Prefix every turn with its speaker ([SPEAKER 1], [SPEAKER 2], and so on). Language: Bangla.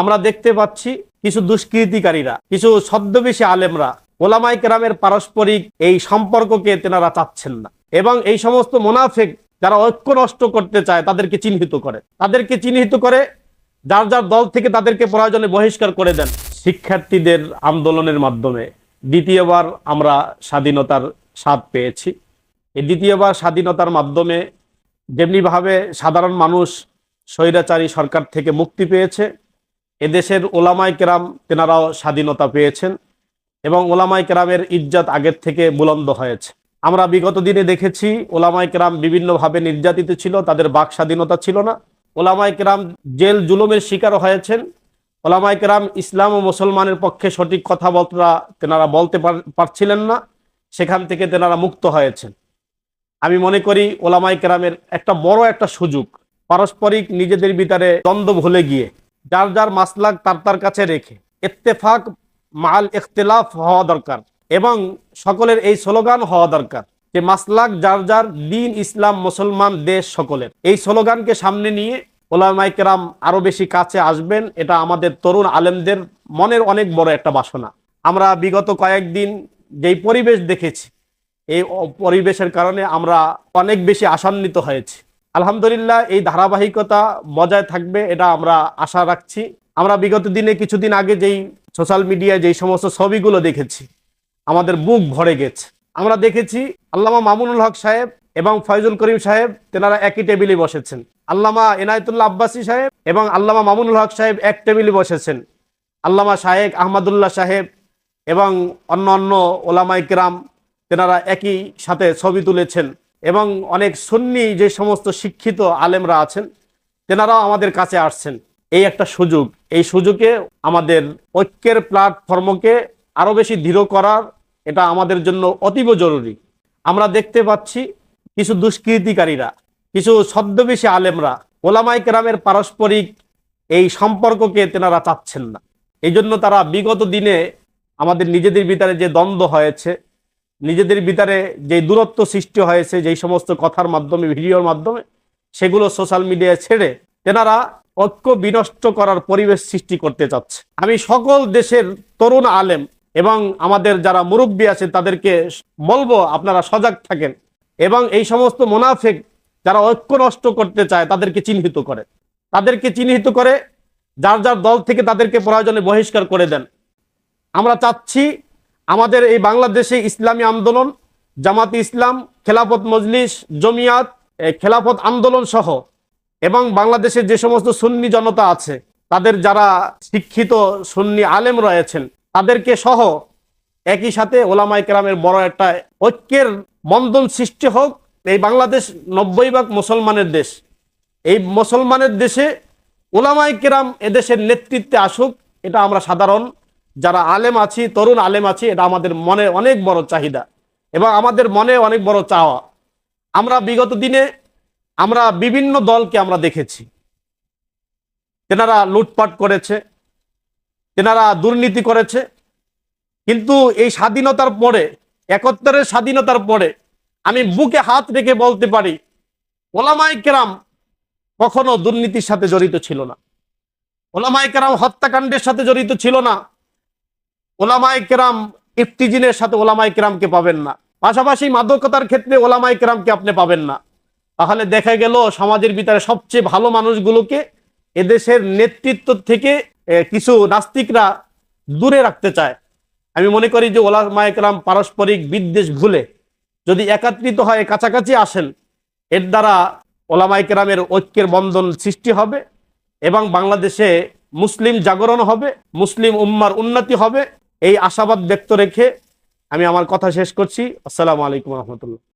[SPEAKER 1] আমরা দেখতে পাচ্ছি কিছু দুষ্কৃতিকারীরা, কিছু ছদ্মবেশী আলেমরা ওলামাই কেরামের পারস্পরিক এই সম্পর্ককে তেনারা চাচ্ছেন না। এবং এই সমস্ত মোনাফেক যারা ঐক্য নষ্ট করতে চায়, তাদেরকে চিহ্নিত করে। তাদেরকে চিহ্নিত করে যার যার দল থেকে তাদেরকে প্রয়োজনে বহিষ্কার করে দেন। শিক্ষার্থীদের আন্দোলনের মাধ্যমে দ্বিতীয়বার আমরা স্বাধীনতার স্বাদ পেয়েছি। এই দ্বিতীয়বার স্বাধীনতার মাধ্যমে যেমনিভাবে সাধারণ মানুষ, স্বৈরাচারী সরকার থেকে মুক্তি পেয়েছে এদেশের ওলামাই কেরাম তেনারাও স্বাধীনতা পেয়েছেন এবং ওলামাই কেরামের ইজ্জত আগের থেকে বুলন্দ হয়েছে। আমরা বিগত দিনে দেখেছি ওলামাই কেরাম বিভিন্নভাবে নির্যাতিত ছিল, তাদের বাক স্বাধীনতা ছিল না। ওলামাই কেরাম জেল জুলুমের শিকার হয়েছেন। ওলামাই কেরাম ইসলাম ও মুসলমানের পক্ষে সঠিক কথাবার্তা তেনারা বলতে পার- পারছিলেন না, সেখান থেকে তেনারা মুক্ত হয়েছেন। আমি মনে করি ওলামাই কেরামের একটা বড় একটা সুযোগ, পারস্পরিক নিজেদের ভিতরে দ্বন্দ্ব ভুলে গিয়ে যার যার মাসলাক তার তার কাছে রেখে। ইত্তেফাক মাল ইখতিলাফ হওয়া দরকার এবং সকলের এই স্লোগান হওয়া দরকার যে মাসলাক যার যার দিন ইসলাম মুসলমান দেশ সকলের। এই স্লোগানকে সামনে নিয়ে ওলামাই কেরাম আরও বেশি কাছে আসবেন। এটা আমাদের তরুণ আলেমদের মনের অনেক বড় একটা বাসনা। আমরা বিগত কয়েকদিন যেই পরিবেশ দেখেছি, এই পরিবেশের কারণে আমরা অনেক বেশি আসান্বিত হয়েছি। আলহামদুলিল্লাহ, এই ধারাবাহিকতা বজায় থাকবে, এটা আমরা আশা রাখছি। আমরা বিগত দিনে কিছুদিন আগে যেই সোশ্যাল মিডিয়ায় যেই সমস্ত ছবিগুলো দেখেছি, আমাদের বুক ভরে গেছে। আমরা দেখেছি আল্লামা মামুনুল হক সাহেব এবং ফয়জুল করিম সাহেব, তেনারা একই টেবিলে বসেছেন। আল্লামা এনায়তুল্লাহ আব্বাসী সাহেব এবং আল্লামা মামুনুল হক সাহেব এক টেবিলে বসেছেন। আল্লামা শাহেক আহমদুল্লাহ সাহেব এবং অন্য অন্য ওলামাই কিরাম, তেনারা একই সাথে ছবি তুলেছেন। এবং অনেক সন্নি যে সমস্ত শিক্ষিত আলেমরা আছেন, তেনারাও আমাদের কাছে আসছেন। এই একটা সুযোগ। এই সুযোগে আমাদের ঐক্যের প্ল্যাটফর্মকে আরও বেশি দৃঢ় করার এটা আমাদের জন্য অতীব জরুরি। আমরা দেখতে পাচ্ছি কিছু দুষ্কৃতিকারীরা, কিছু ছদ্মবেশী আলেমরা ওলামাই কেরামের পারস্পরিক এই সম্পর্ককে তেনারা চাচ্ছেন না। এই জন্য তারা বিগত দিনে আমাদের নিজেদের ভিতরে যে দ্বন্দ্ব হয়েছে নিজেদের ভিতরে যে দূরত্ব সৃষ্টি হয়েছে, যেই সমস্ত কথার মাধ্যমে, ভিডিওর মাধ্যমে, সেগুলো সোশ্যাল মিডিয়ায় ছেড়ে তেনারা ঐক্য বিনষ্ট করার পরিবেশ সৃষ্টি করতে চাচ্ছে। আমি সকল দেশের তরুণ আলেম এবং আমাদের যারা মুরব্বী আছে, তাদেরকে বলব আপনারা সজাগ থাকেন এবং এই সমস্ত মোনাফেক যারা ঐক্য নষ্ট করতে চায়, তাদেরকে চিহ্নিত করে। তাদেরকে চিহ্নিত করে যার যার দল থেকে তাদেরকে প্রয়োজনে বহিষ্কার করে দেন। আমরা চাচ্ছি আমাদের এই বাংলাদেশে ইসলামী আন্দোলন, জামাত ইসলাম, খেলাফত মজলিস, জমিয়াত খেলাফত আন্দোলন সহ এবং বাংলাদেশের যে সমস্ত সুন্নি জনতা আছে, তাদের যারা শিক্ষিত সুন্নি আলেম রয়েছেন, তাদেরকে সহ একই সাথে ওলামাই কেরামের বড় একটা ঐক্যের বন্ধন সৃষ্টি হোক। এই বাংলাদেশ নব্বই ভাগ মুসলমানের দেশ। এই মুসলমানের দেশে ওলামাই কেরাম এদেশের নেতৃত্বে আসুক, এটা আমরা সাধারণ যারা আলেম আছি, তরুণ আলেম আছি, এটা আমাদের মনে অনেক বড় চাহিদা এবং আমাদের মনে অনেক বড় চাওয়া। আমরা বিগত দিনে আমরা বিভিন্ন দলকে আমরা দেখেছি। তেনারা লুটপাট করেছে, তেনারা দুর্নীতি করেছে। কিন্তু এই স্বাধীনতার পরে একাত্তরের স্বাধীনতার পরে আমি বুকে হাত রেখে বলতে পারি ওলামাই কেরাম কখনো দুর্নীতির সাথে জড়িত ছিল না। ওলামাই কেরাম হত্যাকাণ্ডের সাথে জড়িত ছিল না। ওলামাই কেরাম ইফতিজিনের সাথে ওলামাই কেরামকে পাবেন না। পাশাপাশি মাদকতার ক্ষেত্রে ওলামাই কেরামকে আপনি পাবেন না। তাহলে দেখা গেল সমাজের ভিতরে সবচেয়ে ভালো মানুষগুলোকে এদেশের নেতৃত্ব থেকে কিছু নাস্তিকরা দূরে রাখতে চায়। আমি মনে করি যে ওলামাই কেরাম পারস্পরিক বিদ্বেষ ভুলে যদি একাত্রিত হয় কাছাকাছি আসেন, এর দ্বারা ওলামাই কেরামের ঐক্যের বন্ধন সৃষ্টি হবে এবং বাংলাদেশে মুসলিম জাগরণ হবে, মুসলিম উম্মার উন্নতি হবে এই আশাবাদ ব্যক্ত রেখে আমি আমার কথা শেষ করছি। আসসালামু আলাইকুম রহমতুল্লাহ।